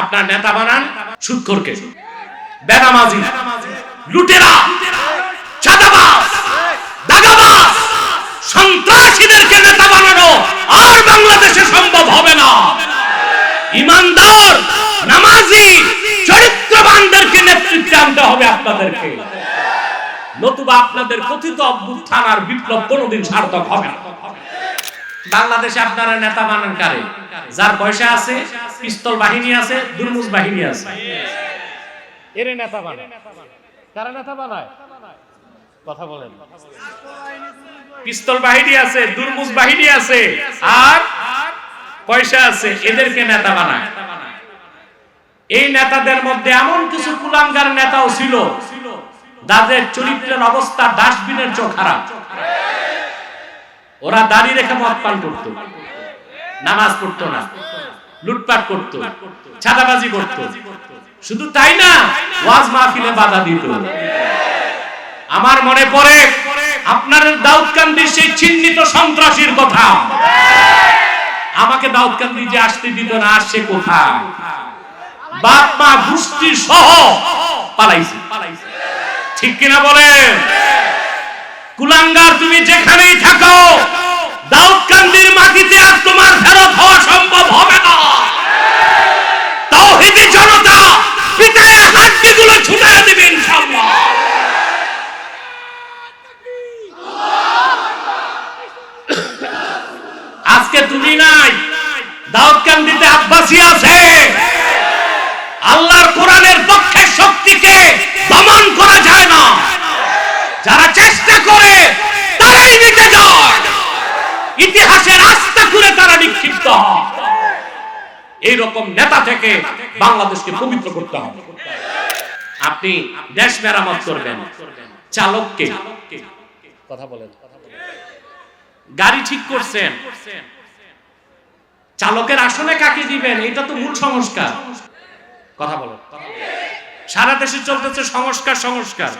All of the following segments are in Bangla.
আপনার নেতা বানান সুৎখরকে। বেনামাজি, লুটেরা সন্ত্রাসীদেরকে নেতা বানানো আর বাংলাদেশে সম্ভব হবে না। ইমানদার, নামাজি, চরিত্রবানদেরকে নেতৃত্বে আনতে হবে আপনাদেরকে। নতুবা আপনাদের কথিত অভ্যুত্থান আর বিপ্লব কোনোদিন সার্থক হবে না। বাংলাদেশে আপনারা নেতা বানান কারে? যার পয়সা আছে পিস্তল বাহিনী আছে দুর্মুজ বাহিনী আছে। এরে নেতা বানায়। কারা নেতা বানায়? কথা বলেন। পিস্তল বাহিনী আছে দুর্মুজ বাহিনী আছে আর পয়সা আছে এদেরকে নেতা বানায়। এই নেতাদের মধ্যে এমন কিছু কুলাঙ্গার নেতাও ছিল যাদের চরিত্রের অবস্থা ডাস্টবিনের চোখ খারাপ। ওরা দাড়ি রেখে মদ পান করতো। নামাজ পড়তো না। লুটপাট করতো ছাদাবাজি করতো। শুধু তাই না ওয়াজ মাহফিলে বাধা দিত। আমার মনে পড়ে আপনার দাউদকান্দির সেই চিহ্নিত সন্ত্রাসীর কথা। আমাকে দাউদকান্দি যে আসতে দিত না আসছে কোথায়? বাপ মা গোষ্ঠী সহ পালাইছে। ঠিক কিনা বলেন? কুলাঙ্গার তুমি যেখানেই থাকো দাউদকান্দির মাটিতে আর তোমার ফেরত হওয়া সম্ভব হবে না। তাওহীদি জনতা পিতায় হাড্ডিগুলো ছুটায় দিবে ইনশাআল্লাহ। আজকে তুমি নাই দাউদকান্দিতে আব্বাসী আছে। আল্লাহর কোরআনের পক্ষে শক্তিকে দমন করা যায় না। যারা চেষ্টা করে, তারাই মিটে যায়। ইতিহাসের আস্থা করে তারা নিক্ষিপ্ত এইরকম নেতা থেকে বাংলাদেশকে পবিত্র করতে হবে। আপনি দেশ মেরামত করবেন। চালককে কথা বলেন। গাড়ি ঠিক করছেন। চালকের আসনে কাকে দিবেন? এটা তো মূল সংস্কার। কথা বলেন। সারা দেশে চলতেছে সংস্কার সংস্কার।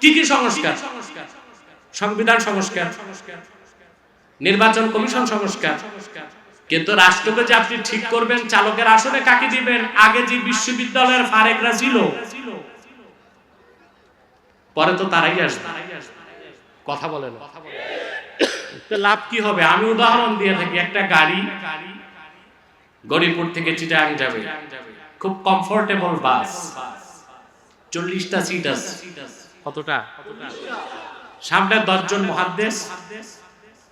কি কি সংস্কার? সংবিধান সংস্কার। নির্বাচন কমিশন সংস্কার। কিন্তু রাষ্ট্রকে যে আপনি ঠিক করবেন, চালকের আসনে কাকে দিবেন? আগে যে বিশ্ববিদ্যালয়ের ফারেকরা ছিল। পরে তো তারাই আসবে। কথা বলেন লাভ কি হবে? আমি উদাহরণ দিয়ে থাকি। একটা গাড়ি গরিপুর থেকে চিটাং যাবে। খুব কমফোর্টেবল বাস চল্লিশটা সিট আছে। কতটা? সামনে দশজন মহাদ্দেশ।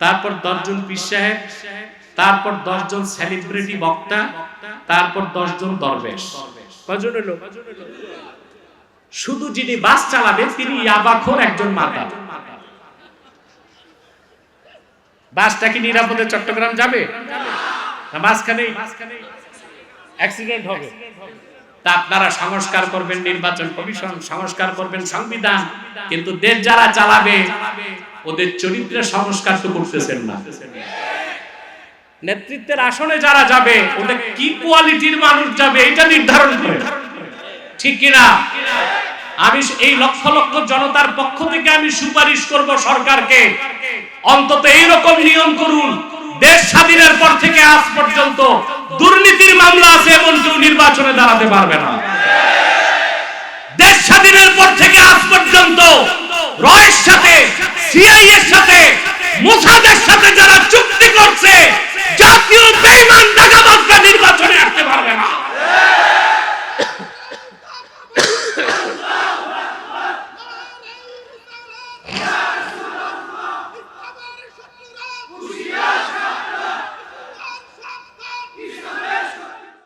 তারপর দশজন পীর সাহেব তারপর দশজন সেলিব্রিটি বক্তা তারপর দশজন দরবেশ। কজন শুধু যিনি বাস চালাবে তিনি ইয়াবাখোর একজন মাতা। বাসটা কি নিরাপদে চট্টগ্রাম যাবে? না মাঝখানে অ্যাক্সিডেন্ট হবে। তা আপনারা সংস্কার করবেন নির্বাচন কমিশন, সংস্কার করবেন সংবিধান। কিন্তু দেশ যারা চালাবে, ওদের চরিত্রের সংস্কার তো করতেছেন না। নেতৃত্বের আসনে যারা যাবে, ওদের কি কোয়ালিটির মানুষ যাবে, এটা নির্ধারণ করে। ঠিক কিনা? আমি এই লক্ষ লক্ষ জনতার পক্ষ থেকে আমি সুপারিশ করব সরকারকে। অন্তত এইরকম নিয়ম করুন। দেশ স্বাধীনের পর থেকে আজ পর্যন্ত আছে এমন কেউ নির্বাচনে দাঁড়াতে পারবে না। দেশ স্বাধীনের পর থেকে আজ পর্যন্ত রয়ের সাথে সিআই